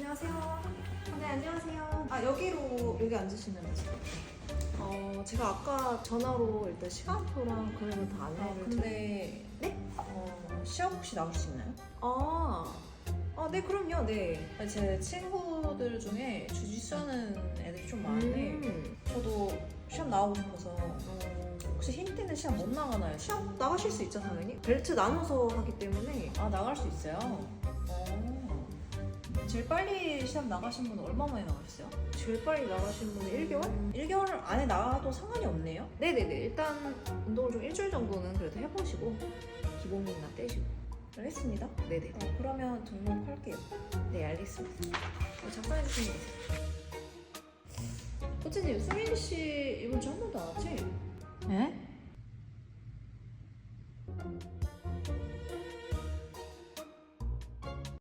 안녕하세요. 네, 안녕하세요. 아, 여기로, 여기 앉으시면 되세요. 어, 제가 아까 전화로 일단 시간표랑 그러면 다 아, 안내를 근데, 네? 어, 시합 혹시 나올 수 있나요? 아, 아, 네, 그럼요, 네. 제 친구들 중에 주짓수 하는 애들이 좀 많은데, 음. 저도 시합 나오고 싶어서, 어, 혹시 힘 뛰는 시합 못 나가나요? 시합? 시합 나가실 수 있죠, 당연히. 벨트 나눠서 하기 때문에. 아, 나갈 수 있어요? 제일 빨리 시합 나가신 분은 얼마 만에 나가셨어요? 제일 빨리 나가신 분은 1개월? 1개월 안에 나와도 상관이 없네요? 네네네 일단 운동을 좀 일주일 정도는 그래도 해보시고 기본기나 떼시고 알겠습니다. 네네 어, 그러면 등록할게요. 네 알겠습니다. 어, 잠깐 해주시면 되세요. 코치님 수민 씨 이번 주 한 번도 안 왔지? 네?